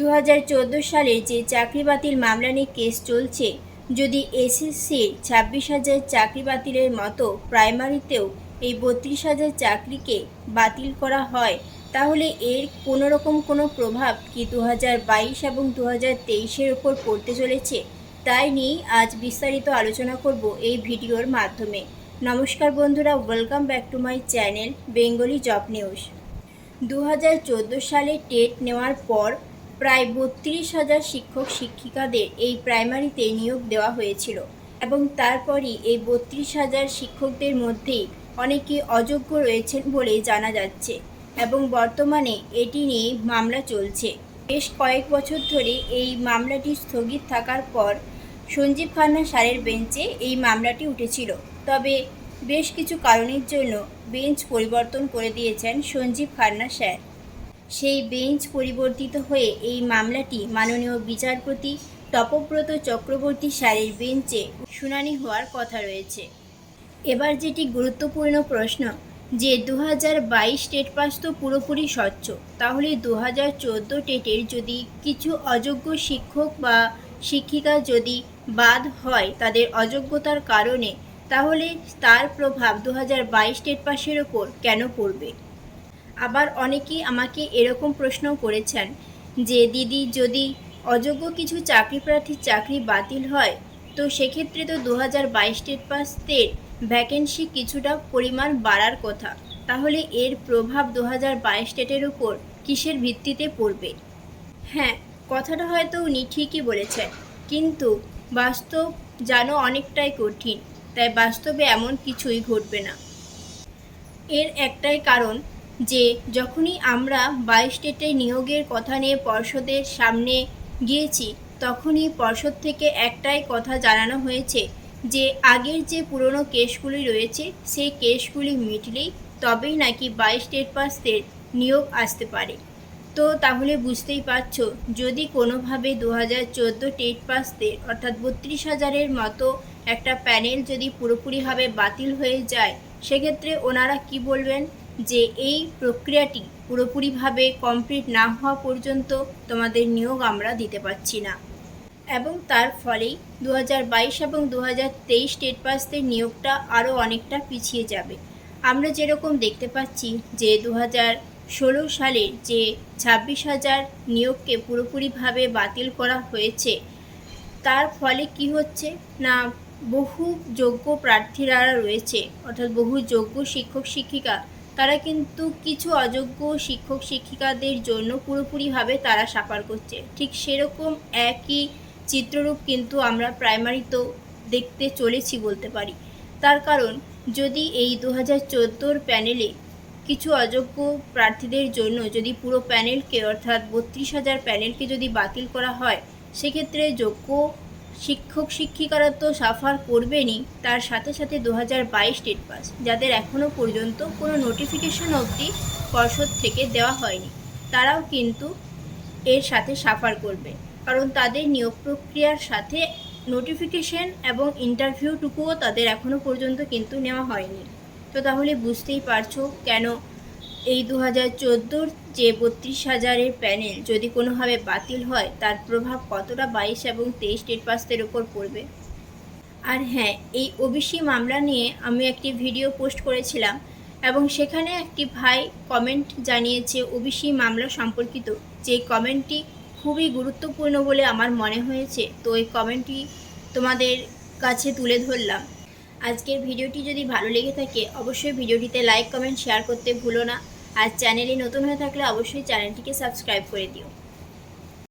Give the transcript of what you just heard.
দু সালের যে চাকরি বাতিল মামলা নিয়ে কেস চলছে, যদি এসএসসির ছাব্বিশ হাজার চাকরি বাতিলের মতো প্রাইমারিতেও এই বত্রিশ হাজার চাকরিকে বাতিল করা হয়, তাহলে এর কোনো রকম কোনো প্রভাব কি দু এবং দু হাজার তেইশের ওপর পড়তে চলেছে? তাই নিয়েই আজ বিস্তারিত আলোচনা করব এই ভিডিওর মাধ্যমে। নমস্কার বন্ধুরা, welcome back to my channel Bengali job news. দু হাজার চোদ্দ সালে টেট নেওয়ার পর প্রায় বত্রিশ হাজার শিক্ষক শিক্ষিকাদের এই প্রাইমারিতে নিয়োগ দেওয়া হয়েছিল এবং তারপরই এই বত্রিশ হাজার শিক্ষকদের মধ্যেই অনেকে অযোগ্য রয়েছেন বলে জানা যাচ্ছে এবং বর্তমানে এটি নিয়ে মামলা চলছে। বেশ কয়েক বছর ধরে এই মামলাটি স্থগিত থাকার পর সঞ্জীব খান্না স্যারের বেঞ্চে এই মামলাটি উঠেছিল। তবে বেশ কিছু কারণের জন্য বেঞ্চ পরিবর্তন করে দিয়েছেন সঞ্জীব খান্না স্যার। সেই বেঞ্চ পরিবর্তিত হয়ে এই মামলাটি মাননীয় বিচারপতি তপব্রত চক্রবর্তী স্যারের বেঞ্চে শুনানি হওয়ার কথা রয়েছে। এবার যেটি গুরুত্বপূর্ণ প্রশ্ন, যে দু হাজার বাইশ টেট পাস তো পুরোপুরি স্বচ্ছ, তাহলে দু হাজার চোদ্দ টেটের যদি কিছু অযোগ্য শিক্ষক বা শিক্ষিকা যদি বাদ হয় তাদের অযোগ্যতার কারণে, তাহলে তার প্রভাব দু হাজার বাইশ টেট পাসের ওপর কেন পড়বে? আবার অনেকেই আমাকে এরকম প্রশ্ন করেছেন যে, দিদি, যদি অযোগ্য কিছু চাকরি প্রার্থীর চাকরি বাতিল হয়, তো সেক্ষেত্রে তো দু হাজার বাইশ টেট পাসদের ভ্যাকেন্সি কিছুটা পরিমাণ বাড়ার কথা। তাহলে এর প্রভাব দু হাজার বাইশ টেটের উপর কিসের ভিত্তিতে পড়বে? হ্যাঁ কথাটা হয়তো উনি ঠিকই বলেছেন। কিন্তু বাস্তব জানো অনেকটাই কঠিন, তাই বাস্তবে এমন কিছুই ঘটবে না। এর একটাই কারণ যে যখনই আমরা বাইশ স্টেটে নিয়োগের কথা নিয়ে পর্ষদের সামনে গিয়েছি, তখনই পর্ষদ থেকে একটাই কথা জানানো হয়েছে যে আগের যে পুরনো কেসগুলি রয়েছে, সেই কেসগুলি মিটলেই তবেই নাকি বাইশ স্টেট পাসদের নিয়োগ আসতে পারে। তো তাহলে বুঝতেই পারছ, যদি কোনোভাবে দু হাজার চোদ্দ টেট পাসদের অর্থাৎ বত্রিশ হাজারের মতো একটা প্যানেল যদি পুরোপুরিভাবে বাতিল হয়ে যায়, সেক্ষেত্রে ওনারা কি বলবেন? যে এই প্রক্রিয়াটি পুরোপুরিভাবে কমপ্লিট না হওয়া পর্যন্ত তোমাদের নিয়োগ আমরা দিতে পারছি না। এবং তার ফলেই দু হাজার বাইশ এবং দু হাজার তেইশ টেট পাসদের নিয়োগটা আরও অনেকটা পিছিয়ে যাবে। আমরা যেরকম দেখতে পাচ্ছি যে দু ষোলো সালের যে ছাব্বিশ হাজার নিয়োগকে পুরোপুরিভাবে বাতিল করা হয়েছে, তার ফলে কি হচ্ছে না বহু যোগ্য প্রার্থীরা রয়েছে, অর্থাৎ বহু যোগ্য শিক্ষক শিক্ষিকা তারা কিন্তু কিছু অযোগ্য শিক্ষক শিক্ষিকাদের জন্য পুরোপুরিভাবে তারা সাফার করছে। ঠিক সেরকম একই চিত্ররূপ কিন্তু আমরা প্রাইমারিতেও দেখতে চলেছি বলতে পারি। তার কারণ, যদি এই দু হাজার প্যানেলে কিছু অযোগ্য প্রার্থীদের জন্য যদি পুরো প্যানেলকে অর্থাৎ বত্রিশ হাজার প্যানেলকে যদি বাতিল করা হয়, সেক্ষেত্রে যোগ্য শিক্ষক শিক্ষিকারা তো সাফার করবেনই। তার সাথে সাথে দু হাজার বাইশ টেট পাস, যাদের এখনও পর্যন্ত কোনো নোটিফিকেশন অবধি পর্ষদ থেকে দেওয়া হয়নি। তারাও কিন্তু এর সাথে সাফার করবে, কারণ তাদের নিয়োগ প্রক্রিয়ার সাথে নোটিফিকেশন এবং ইন্টারভিউটুকুও তাদের এখনও পর্যন্ত কিন্তু নেওয়া হয়নি। তো তাহলে বুঝতেই পারছ কেন এই দু হাজার চোদ্দোর যে বত্রিশ হাজারের প্যানেল যদি কোনোভাবে বাতিল হয়, তার প্রভাব কতটা বাইশ এবং তেইশ টেট পাসদের ওপর পড়বে? আর হ্যাঁ এই ওবিসি মামলা নিয়ে আমি একটি ভিডিও পোস্ট করেছিলাম এবং সেখানে একটি ভাই কমেন্ট জানিয়েছে ওবিসি মামলা সম্পর্কিত। যে কমেন্টটি খুবই গুরুত্বপূর্ণ বলে আমার মনে হয়েছে, তো এই কমেন্টটি তোমাদের কাছে তুলে ধরলাম। আজকের ভিডিওটি যদি ভালো লেগে থাকে, অবশ্যই ভিডিওটিতে লাইক, কমেন্ট, শেয়ার করতে ভুলো না। আর চ্যানেলে নতুন হয়ে থাকলে অবশ্যই চ্যানেলটিকে সাবস্ক্রাইব করে দিও।